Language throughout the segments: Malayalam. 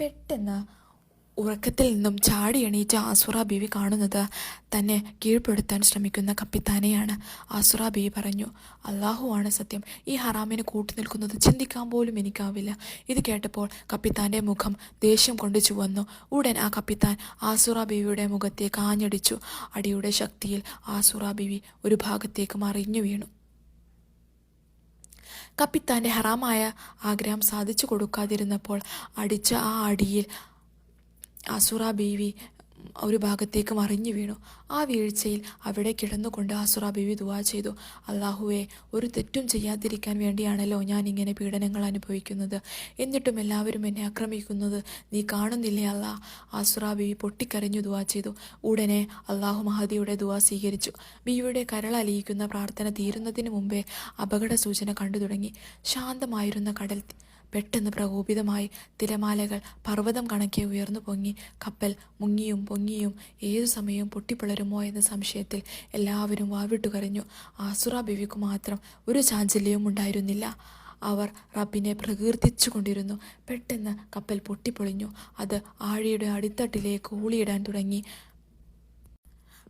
പെട്ടെന്ന് ഉറക്കത്തിൽ നിന്നും ചാടി എണീറ്റ ആസുറ ബീവി കാണുന്നത് തന്നെ കീഴ്പ്പെടുത്താൻ ശ്രമിക്കുന്ന കപ്പിത്താനെയാണ്. ആസുറ ബീവി പറഞ്ഞു അള്ളാഹുവാണ് സത്യം. ഈ ഹറാമിന് കൂട്ടുനിൽക്കുന്നത് ചിന്തിക്കാൻ പോലും എനിക്കാവില്ല. ഇത് കേട്ടപ്പോൾ കപ്പിത്താന്റെ മുഖം ദേഷ്യം കൊണ്ട് ചുവന്നു. ഉടൻ ആ കപ്പിത്താൻ ആസുറ ബീവിയുടെ മുഖത്തേക്ക് ആഞ്ഞടിച്ചു. അടിയുടെ ശക്തിയിൽ ആസുറ ബീവി ഒരു ഭാഗത്തേക്ക് മറിഞ്ഞു വീണു. കപ്പിത്താന്റെ ഹറാമായ ആഗ്രഹം സാധിച്ചു കൊടുക്കാതിരുന്നപ്പോൾ അടിച്ച ആ അടിയിൽ അസുറ ബീവി ഒരു ഭാഗത്തേക്ക് മറിഞ്ഞു വീണു. ആ വീഴ്ചയിൽ അവിടെ കിടന്നുകൊണ്ട് അസുറ ബിവി ദുവാ ചെയ്തു. അള്ളാഹുവെ ഒരു തെറ്റും ചെയ്യാതിരിക്കാൻ വേണ്ടിയാണല്ലോ ഞാൻ ഇങ്ങനെ പീഡനങ്ങൾ അനുഭവിക്കുന്നത്. എന്നിട്ടും എല്ലാവരും എന്നെ ആക്രമിക്കുന്നത്. നീ കാണുന്നില്ലേ അല്ലാ? അസുറ ബിവി പൊട്ടിക്കരഞ്ഞു ദുവാ ചെയ്തു. ഉടനെ അള്ളാഹു മഹദിയുടെ ദുവാ സ്വീകരിച്ചു. ബിയുടെ കരൾ അലിയിക്കുന്ന പ്രാർത്ഥന തീരുന്നതിന് മുമ്പേ അപകട സൂചന കണ്ടു തുടങ്ങി. ശാന്തമായിരുന്ന കടൽ പെട്ടെന്ന് പ്രകോപിതമായി തിരമാലകൾ പർവതം കണക്കെ ഉയർന്നു പൊങ്ങി കപ്പൽ മുങ്ങിയും പൊങ്ങിയും ഏതു സമയവും പൊട്ടിപ്പിളരുമോ എന്ന സംശയത്തിൽ എല്ലാവരും വാവിട്ടു കരഞ്ഞു. ആസുറ ബിവിക്കു മാത്രം ഒരു ചാഞ്ചല്യവും ഉണ്ടായിരുന്നില്ല. അവർ റബ്ബിനെ പ്രകീർത്തിച്ചു കൊണ്ടിരുന്നു പെട്ടെന്ന് കപ്പൽ പൊട്ടിപ്പൊളിഞ്ഞു. അത് ആഴിയുടെ അടിത്തട്ടിലേക്ക് ഊളിയിടാൻ തുടങ്ങി.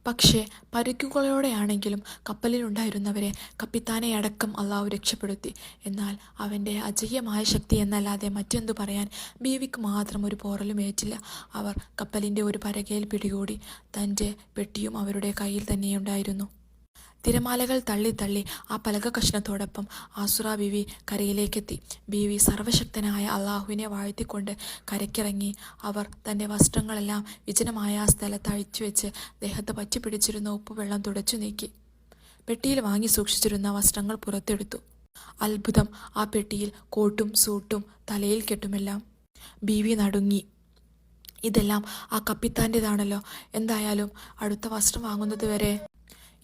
പക്ഷേ പരുക്കുകളോടെയാണെങ്കിലും കപ്പലിലുണ്ടായിരുന്നവരെ കപ്പിത്താനെ അടക്കം അള്ളാഹു രക്ഷപ്പെടുത്തി. എന്നാൽ അവന്റെ അജയ്യമായ ശക്തി എന്നല്ലാതെ മറ്റെന്തു പറയാൻ ബീവിക്ക് മാത്രം ഒരു പോറലും ഏറ്റില്ല. അവർ കപ്പലിന്റെ ഒരു പരകയിൽ പിടികൂടി. തന്റെ പെട്ടിയും അവരുടെ കയ്യിൽ തന്നെയുണ്ടായിരുന്നു. തിരമാലകൾ തള്ളി തള്ളി ആ പലക കഷ്ണത്തോടൊപ്പം ആസുറ ബീവി കരയിലേക്കെത്തി. ബിവി സർവശക്തനായ അള്ളാഹുവിനെ വാഴ്ത്തിക്കൊണ്ട് കരയ്ക്കിറങ്ങി. അവർ തന്റെ വസ്ത്രങ്ങളെല്ലാം വിജനമായ ആ സ്ഥലത്ത് അഴിച്ചുവെച്ച് ദേഹത്ത് പറ്റിപ്പിടിച്ചിരുന്ന ഉപ്പുവെള്ളം തുടച്ചു നീക്കി. പെട്ടിയിൽ വാങ്ങി സൂക്ഷിച്ചിരുന്ന വസ്ത്രങ്ങൾ പുറത്തെടുത്തു. അത്ഭുതം ആ പെട്ടിയിൽ കോട്ടും സൂട്ടും തലയിൽ കെട്ടുമെല്ലാം. ബിവി നടുങ്ങി. ഇതെല്ലാം ആ കപ്പിത്താന്റെതാണല്ലോ എന്തായാലും അടുത്ത വസ്ത്രം വാങ്ങുന്നത് വരെ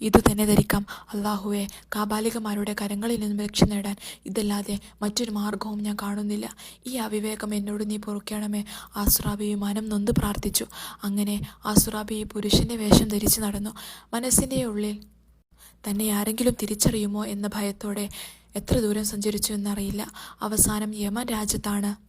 ഇതു തന്നെ ധരിക്കാം. അള്ളാഹുവെ കാബാലികമാരുടെ കരങ്ങളിൽ നിന്നും രക്ഷ നേടാൻ ഇതല്ലാതെ മറ്റൊരു മാർഗവും ഞാൻ കാണുന്നില്ല. ഈ അവിവേകം എന്നോട് നീ പൊറുക്കണമേ. ആസുറാബി മനം നൊന്ത് പ്രാർത്ഥിച്ചു. അങ്ങനെ ആസുറാബി പുരുഷന്റെ വേഷം ധരിച്ചു നടന്നു. മനസ്സിന്റെ ഉള്ളിൽ തന്നെ ആരെങ്കിലും തിരിച്ചറിയുമോ എന്ന ഭയത്തോടെ എത്ര ദൂരം സഞ്ചരിച്ചു എന്നറിയില്ല. അവസാനം യമൻ രാജ്യത്താണ്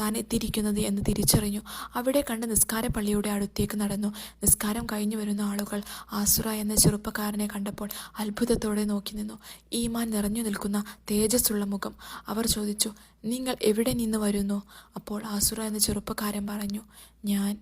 താൻ എത്തിയിരിക്കുന്നത് എന്ന് തിരിച്ചറിഞ്ഞു. അവിടെ കണ്ട് നിസ്കാര പള്ളിയുടെ അടുത്തേക്ക് നടന്നു. നിസ്കാരം കഴിഞ്ഞു വരുന്ന ആളുകൾ ആസുറ എന്ന ചെറുപ്പക്കാരനെ കണ്ടപ്പോൾ അത്ഭുതത്തോടെ നോക്കി നിന്നു. ഈമാൻ നിറഞ്ഞു നിൽക്കുന്ന തേജസ്സുള്ള മുഖം. അവർ ചോദിച്ചു നിങ്ങൾ എവിടെ നിന്ന് വരുന്നു? അപ്പോൾ ആസുറ എന്ന ചെറുപ്പക്കാരൻ പറഞ്ഞു ഞാൻ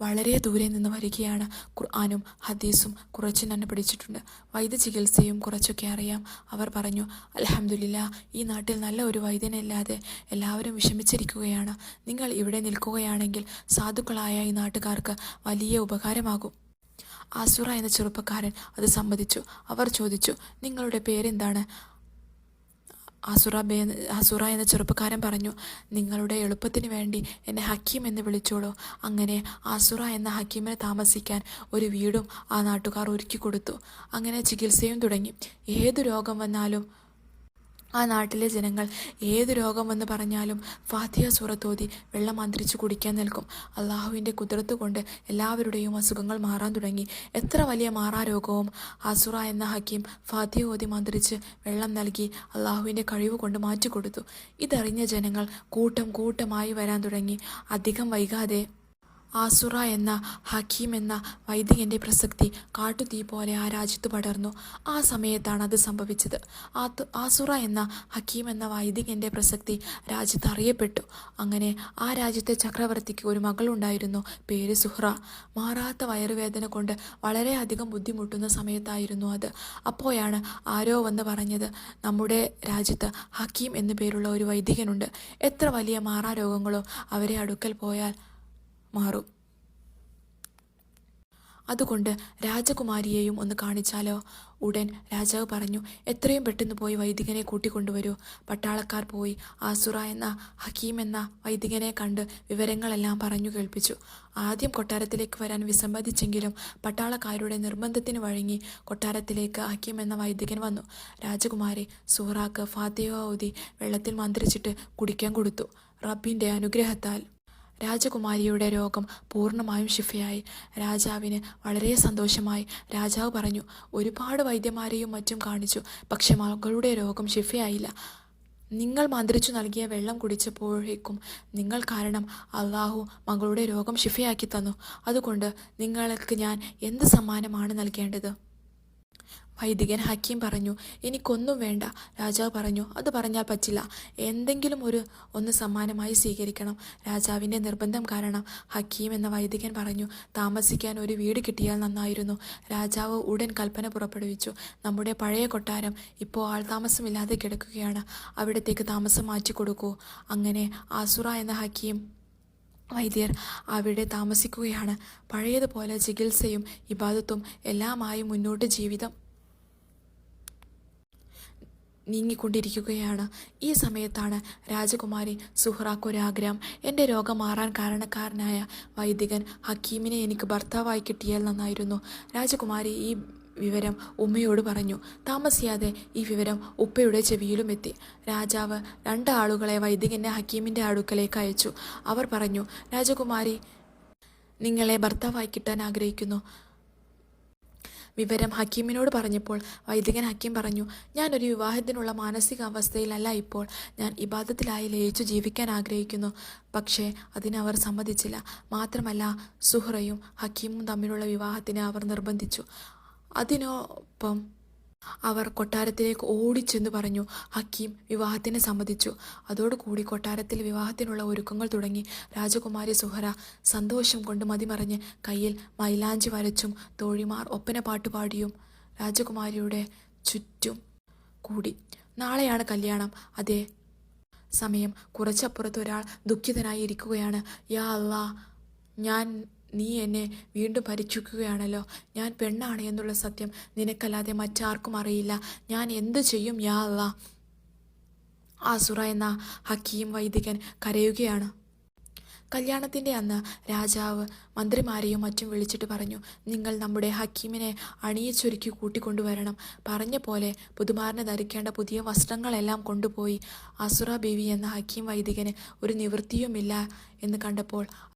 വളരെ ദൂരെ നിന്ന് വരികയാണ്. ഖുർആാനും ഹദീസും കുറച്ച് തന്നെ പഠിച്ചിട്ടുണ്ട് വൈദ്യചികിത്സയും കുറച്ചൊക്കെ അറിയാം. അവർ പറഞ്ഞു അലഹമുല്ല ഈ നാട്ടിൽ നല്ല ഒരു വൈദ്യനില്ലാതെ എല്ലാവരും വിഷമിച്ചിരിക്കുകയാണ്. നിങ്ങൾ ഇവിടെ നിൽക്കുകയാണെങ്കിൽ സാധുക്കളായ ഈ നാട്ടുകാർക്ക് വലിയ ഉപകാരമാകും. ആസുറ എന്ന ചെറുപ്പക്കാരൻ അത് സമ്മതിച്ചു. അവർ ചോദിച്ചു നിങ്ങളുടെ പേരെന്താണ്? ആസുറ ബേ ആസുറ എന്ന ചെറുപ്പക്കാരൻ പറഞ്ഞു നിങ്ങളുടെ എളുപ്പത്തിന് വേണ്ടി എന്നെ ഹക്കീം എന്ന് വിളിച്ചോളൂ. അങ്ങനെ അസുറ എന്ന ഹക്കീമിനെ താമസിക്കാൻ ഒരു വീടും ആ നാട്ടുകാർ ഒരുക്കി കൊടുത്തു. അങ്ങനെ ചികിത്സയും തുടങ്ങി. ഏതു രോഗം വന്നാലും ആ നാട്ടിലെ ജനങ്ങൾ ഏത് രോഗം വന്ന് പറഞ്ഞാലും ഫാത്തിയ സൂറത്തോതി വെള്ളം അന്തരിച്ച് കുടിക്കാൻ നിൽക്കും. അള്ളാഹുവിന്റെ കുതിരത്ത് കൊണ്ട് എല്ലാവരുടെയും അസുഖങ്ങൾ മാറാൻ തുടങ്ങി. എത്ര വലിയ മാറാ രോഗവും. അസുറ എന്ന ഹക്കീം ഫാത്തിയ ഓതി മന്ത്രിച്ച് വെള്ളം നൽകി അള്ളാഹുവിന്റെ കഴിവ് കൊണ്ട് മാറ്റിക്കൊടുത്തു ഇതറിഞ്ഞ ജനങ്ങൾ കൂട്ടം കൂട്ടമായി വരാൻ തുടങ്ങി. അധികം വൈകാതെ ആസുറ എന്ന ഹക്കീം എന്ന വൈദികന്റെ പ്രസക്തി കാട്ടുതീ പോലെ ആ രാജ്യത്ത് പടർന്നു. ആ സമയത്താണ് അത് സംഭവിച്ചത്. ആസുറ എന്ന ഹക്കീം എന്ന വൈദികന്റെ പ്രസക്തി രാജ്യത്ത് അറിയപ്പെട്ടു. അങ്ങനെ ആ രാജ്യത്തെ ചക്രവർത്തിക്ക് ഒരു മകളുണ്ടായിരുന്നു പേര് സുഹ്ര മാറാത്ത വയറുവേദന കൊണ്ട് വളരെയധികം ബുദ്ധിമുട്ടുന്ന സമയത്തായിരുന്നു അത്. അപ്പോഴാണ് ആരോ വന്ന് പറഞ്ഞത് നമ്മുടെ രാജ്യത്ത് ഹക്കീം എന്നു പേരുള്ള ഒരു വൈദികനുണ്ട്. എത്ര വലിയ മാറാ രോഗങ്ങളോ അവരെ അടുക്കൽ പോയാൽ മാറും. അതുകൊണ്ട് രാജകുമാരിയെയും ഒന്ന് കാണിച്ചാലോ? ഉടൻ രാജാവ് പറഞ്ഞു എത്രയും പെട്ടെന്ന് പോയി വൈദികനെ കൂട്ടിക്കൊണ്ടുവരൂ. പട്ടാളക്കാർ പോയി ആസുറ എന്ന ഹക്കീം എന്ന വൈദികനെ കണ്ട് വിവരങ്ങളെല്ലാം പറഞ്ഞു കേൾപ്പിച്ചു. ആദ്യം കൊട്ടാരത്തിലേക്ക് വരാൻ വിസമ്മതിച്ചെങ്കിലും പട്ടാളക്കാരുടെ നിർബന്ധത്തിന് വഴങ്ങി കൊട്ടാരത്തിലേക്ക് ഹക്കീം എന്ന വൈദികൻ വന്നു. രാജകുമാരി സൂറാക്ക് ഫാത്തിഹ ഊതി വെള്ളത്തിൽ മന്ത്രിച്ചിട്ട് കുടിക്കാൻ കൊടുത്തു. റബ്ബിന്റെ അനുഗ്രഹത്താൽ. രാജകുമാരിയുടെ രോഗം പൂർണമായും ശിഫയായി. രാജാവിന് വളരെ സന്തോഷമായി. രാജാവ് പറഞ്ഞു ഒരുപാട് വൈദ്യന്മാരെയും മറ്റും കാണിച്ചു പക്ഷെ മകളുടെ രോഗം ശിഫയായില്ല. നിങ്ങൾ മന്ത്രിച്ചു നൽകിയ വെള്ളം കുടിച്ചപ്പോഴേക്കും നിങ്ങൾ കാരണം അള്ളാഹു മകളുടെ രോഗം ശിഫയാക്കി തന്നു. അതുകൊണ്ട് നിങ്ങൾക്ക് ഞാൻ എന്ത് സമ്മാനമാണ് നൽകേണ്ടത്? വൈദികൻ ഹക്കീം പറഞ്ഞു എനിക്കൊന്നും വേണ്ട. രാജാവ് പറഞ്ഞു അത് പറഞ്ഞാൽ പറ്റില്ല. എന്തെങ്കിലും ഒരു ഒന്ന് സമ്മാനമായി സ്വീകരിക്കണം. രാജാവിന്റെ നിർബന്ധം കാരണം ഹക്കീം എന്ന വൈദികൻ പറഞ്ഞു താമസിക്കാൻ ഒരു വീട് കിട്ടിയാൽ നന്നായിരുന്നു. രാജാവ് ഉടൻ കൽപ്പന പുറപ്പെടുവിച്ചു. നമ്മുടെ പഴയ കൊട്ടാരം ഇപ്പോൾ ആൾതാമസമില്ലാതെ കിടക്കുകയാണ്. അവിടത്തേക്ക് താമസം മാറ്റി കൊടുക്കൂ അങ്ങനെ ആസുറ എന്ന ഹക്കീം വൈദ്യർ അവിടെ താമസിക്കുകയാണ്. പഴയതുപോലെ ചികിത്സയും ഇബാദത്തും എല്ലാമായി മുന്നോട്ട് ജീവിതം നീങ്ങിക്കൊണ്ടിരിക്കുകയാണ്. ഈ സമയത്താണ് രാജകുമാരി സുഹ്റാക്കൊരാഗ്രഹം എന്റെ രോഗം മാറാൻ കാരണക്കാരനായ വൈദികൻ ഹക്കീമിനെ എനിക്ക് ഭർത്താവായി കിട്ടിയാൽ നന്നായിരുന്നു. രാജകുമാരി ഈ വിവരം ഉമ്മയോട് പറഞ്ഞു. താമസിയാതെ ഈ വിവരം ഉപ്പയുടെ ചെവിയിലും എത്തി. രാജാവ് രണ്ട് ആളുകളെ വൈദികനെ ഹക്കീമിന്റെ അടുക്കലേക്ക് അയച്ചു. അവർ പറഞ്ഞു രാജകുമാരി നിങ്ങളെ ഭർത്താവായി കിട്ടാൻ ആഗ്രഹിക്കുന്നു. വിവരം ഹക്കീമിനോട് പറഞ്ഞപ്പോൾ വൈദികൻ ഹക്കീം പറഞ്ഞു ഞാനൊരു വിവാഹത്തിനുള്ള മാനസികാവസ്ഥയിലല്ല ഇപ്പോൾ. ഞാൻ ഇബാദത്തിലായി ലയിച്ചു ജീവിക്കാൻ ആഗ്രഹിക്കുന്നു. പക്ഷേ അതിനവർ സമ്മതിച്ചില്ല. മാത്രമല്ല സുഹ്റയും ഹക്കീമും തമ്മിലുള്ള വിവാഹത്തിന് അവർ നിർബന്ധിച്ചു. അതിനൊപ്പം അവർ കൊട്ടാരത്തിലേക്ക് ഓടിച്ചെന്ന് പറഞ്ഞു. ഹക്കീം വിവാഹത്തിന് സമ്മതിച്ചു. അതോടുകൂടി കൊട്ടാരത്തിൽ വിവാഹത്തിനുള്ള ഒരുക്കങ്ങൾ തുടങ്ങി. രാജകുമാരി സുഹറ സന്തോഷം കൊണ്ട് മതിമറിഞ്ഞ് കയ്യിൽ മൈലാഞ്ചി വരച്ചും തോഴിമാർ ഒപ്പന പാട്ടുപാടിയും രാജകുമാരിയുടെ ചുറ്റും കൂടി. നാളെയാണ് കല്യാണം. അതേ സമയം കുറച്ചപ്പുറത്ത് ഒരാൾ ദുഃഖിതനായി ഇരിക്കുകയാണ്. യാ അല്ലാ ഞാൻ നീ എന്നെ വീണ്ടും പരീക്ഷിക്കുകയാണല്ലോ ഞാൻ പെണ്ണാണ് എന്നുള്ള സത്യം നിനക്കല്ലാതെ മറ്റാർക്കും അറിയില്ല. ഞാൻ എന്ത് ചെയ്യും? യാ അല്ല ആസുറ എന്ന ഹക്കീം വൈദികൻ കരയുകയാണ്. കല്യാണത്തിന്റെ അന്ന് രാജാവ് മന്ത്രിമാരെയും മറ്റും വിളിച്ചിട്ട് പറഞ്ഞു നിങ്ങൾ നമ്മുടെ ഹക്കീമിനെ അണിയിച്ചൊരുക്കി കൂട്ടിക്കൊണ്ടുവരണം. പറഞ്ഞ പോലെ പുതുമാറിന് ധരിക്കേണ്ട പുതിയ വസ്ത്രങ്ങളെല്ലാം കൊണ്ടുപോയി അസുറ ബീവി എന്ന ഹക്കീം വൈദികന് ഒരു നിവൃത്തിയുമില്ല എന്ന് കണ്ടപ്പോൾ